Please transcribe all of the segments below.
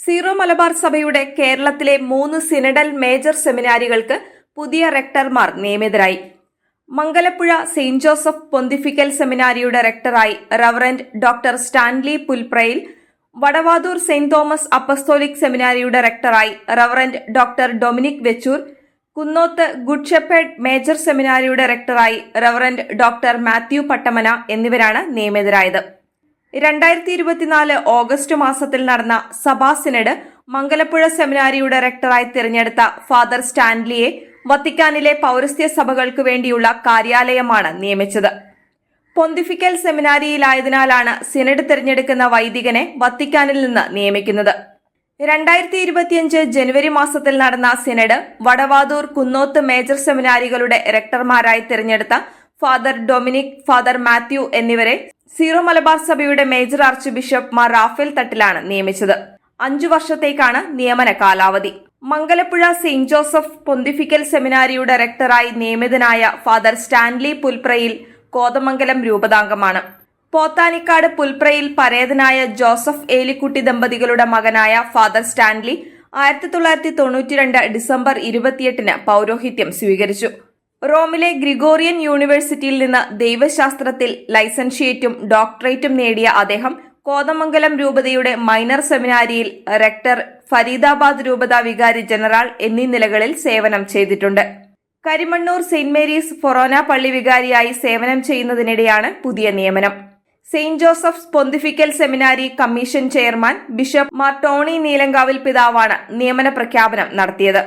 Zero Malabar സഭയുടെ കേരളത്തിലെ മൂന്ന് സിനഡൽ മേജർ സെമിനാരികൾക്ക് പുതിയ റെക്ടർമാർ നിയമിതരായി. മംഗലപ്പുഴ സെയിന്റ് ജോസഫ് പൊന്തിഫിക്കൽ സെമിനാരിയുടെ റെക്ടറായി reverend doctor Stanley Pulprayil Vadavathoor Saint Thomas apostolic സെമിനാരിയുടെ റെക്ടറായി reverend doctor Dominic Vechoor Kunnoth Good Shepherd major സെമിനാരിയുടെ റെക്ടറായി റവറന്റ് ഡോക്ടർ മാത്യു പട്ടമന എന്നിവരാണ് നിയമിതരായത്. രണ്ടായിരത്തി ഇരുപത്തിനാല് ഓഗസ്റ്റ് മാസത്തിൽ നടന്ന സഭാ സിനഡ് മംഗലപ്പുഴ സെമിനാരിയുടെ റെക്ടറായി തിരഞ്ഞെടുത്ത ഫാദർ സ്റ്റാൻലിയെ വത്തിക്കാനിലെ പൗരസ്ത്യ സഭകൾക്ക് വേണ്ടിയുള്ള കാര്യാലയമാണ് നിയമിച്ചത്. പൊന്തിഫിക്കൽ സെമിനാരിയിലായതിനാലാണ് സിനഡ് തിരഞ്ഞെടുക്കുന്ന വൈദികനെ വത്തിക്കാനിൽ നിന്ന് നിയമിക്കുന്നത്. രണ്ടായിരത്തി ഇരുപത്തിയഞ്ച് ജനുവരി മാസത്തിൽ നടന്ന സിനഡ് വടവാതൂർ കുന്നോത്ത് മേജർ സെമിനാരികളുടെ റെക്ടർമാരായി തിരഞ്ഞെടുത്ത ഫാദർ ഡൊമിനിക് ഫാദർ മാത്യു എന്നിവരെ സീറോ മലബാർ സഭയുടെ major archbishop Mar Raphael തട്ടിലാണ് നിയമിച്ചത്. അഞ്ചു വർഷത്തേക്കാണ് നിയമന കാലാവധി. മംഗലപ്പുഴ സെയിന്റ് ജോസഫ് പൊന്തിഫിക്കൽ സെമിനാരിയുടെ റക്ടറായി നിയമിതനായ ഫാദർ സ്റ്റാൻലി പുൽപ്രയിൽ കോതമംഗലം രൂപതാംഗമാണ്. പോത്താനിക്കാട് പുൽപ്രയിൽ പരേതനായ ജോസഫ് ഏലിക്കുട്ടി ദമ്പതികളുടെ മകനായ ഫാദർ സ്റ്റാൻലി ആയിരത്തി തൊള്ളായിരത്തി തൊണ്ണൂറ്റിരണ്ട് ഡിസംബർ ഇരുപത്തിയെട്ടിന് പൗരോഹിത്യം സ്വീകരിച്ചു. റോമിലെ ഗ്രിഗോറിയൻ യൂണിവേഴ്സിറ്റിയിൽ നിന്ന് ദൈവശാസ്ത്രത്തിൽ ലൈസൻഷിയേറ്റും ഡോക്ടറേറ്റും നേടിയ അദ്ദേഹം കോതമംഗലം രൂപതയുടെ മൈനർ സെമിനാരിയിൽ റെക്ടർ ഫരീദാബാദ് രൂപത വികാരി ജനറൽ എന്നീ നിലകളിൽ സേവനം ചെയ്തിട്ടുണ്ട്. കരിമണ്ണൂർ സെയിന്റ് മേരീസ് ഫൊറോന പള്ളി വികാരിയായി സേവനം ചെയ്യുന്നതിനിടെയാണ് പുതിയ നിയമനം. Saint Joseph's pontifical seminary commission chairman bishop Mar Tony Neelankavil പിതാവാണ് നിയമന പ്രഖ്യാപനം നടത്തിയത്.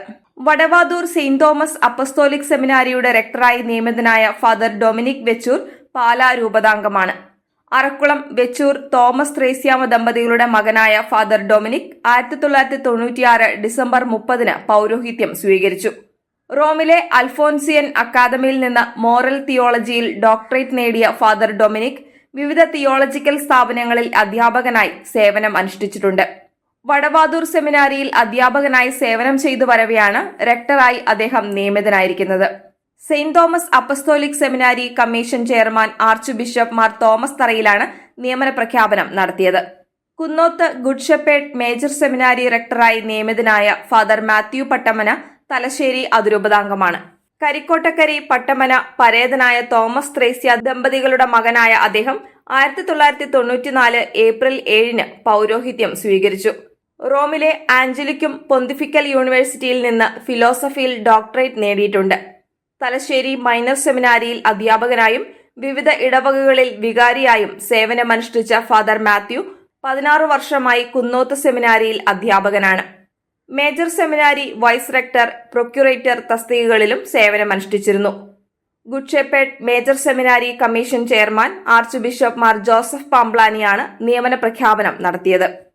വടവാതൂർ സെയിന്റ് തോമസ് അപ്പസ്തോലിക് സെമിനാരിയുടെ റെക്ടറായി നിയമിതനായ ഫാദർ ഡൊമിനിക് വെച്ചൂർ പാലാ രൂപതാംഗമാണ്. അറക്കുളം വെച്ചൂർ തോമസ് ത്രേസ്യാമ ദമ്പതികളുടെ മകനായ ഫാദർ ഡൊമിനിക് ആയിരത്തി തൊള്ളായിരത്തി തൊണ്ണൂറ്റിയാറ് ഡിസംബർ മുപ്പതിന് പൗരോഹിത്യം സ്വീകരിച്ചു. റോമിലെ അൽഫോൻസിയൻ അക്കാദമിയിൽ നിന്ന് മോറൽ തിയോളജിയിൽ ഡോക്ടറേറ്റ് നേടിയ ഫാദർ ഡൊമിനിക് വിവിധ തിയോളജിക്കൽ സ്ഥാപനങ്ങളിൽ അധ്യാപകനായി സേവനം അനുഷ്ഠിച്ചിട്ടുണ്ട് വടവാതൂർ സെമിനാരിയിൽ അധ്യാപകനായി സേവനം ചെയ്തു വരവെയാണ് റെക്ടറായി അദ്ദേഹം നിയമിതനായിരിക്കുന്നത്. Saint Thomas apostolic seminary commission chairman archbishop Mar Thomas തറയിലാണ് നിയമന പ്രഖ്യാപനം നടത്തിയത്. Kunnoth good shepherd major seminary റെക്ടറായി നിയമിതനായ ഫാദർ മാത്യു പട്ടമന തലശ്ശേരി അതിരൂപതാംഗമാണ്. കരിക്കോട്ടക്കരി പട്ടമന പരേതനായ തോമസ് ത്രേസ്യ ദമ്പതികളുടെ മകനായ അദ്ദേഹം ആയിരത്തി തൊള്ളായിരത്തി തൊണ്ണൂറ്റിനാല് ഏപ്രിൽ ഏഴിന് പൗരോഹിത്യം സ്വീകരിച്ചു. റോമിലെ ആഞ്ചലിക്കും പൊന്തിഫിക്കൽ യൂണിവേഴ്സിറ്റിയിൽ നിന്ന് ഫിലോസഫിയിൽ ഡോക്ടറേറ്റ് നേടിയിട്ടുണ്ട്. തലശ്ശേരി മൈനർ സെമിനാരിയിൽ അധ്യാപകനായും വിവിധ ഇടവകകളിൽ വികാരിയായും സേവനമനുഷ്ഠിച്ച ഫാദർ മാത്യു പതിനാറ് വർഷമായി കുന്നോത്ത് സെമിനാരിയിൽ അധ്യാപകനാണ്. Major seminary vice rector procurator തസ്തികകളിലും സേവനമനുഷ്ഠിച്ചിരുന്നു. Good Shepherd major seminary commission chairman archbishop Mar Joseph പാംബ്ലാനിയാണ് നിയമന പ്രഖ്യാപനം നടത്തിയത്.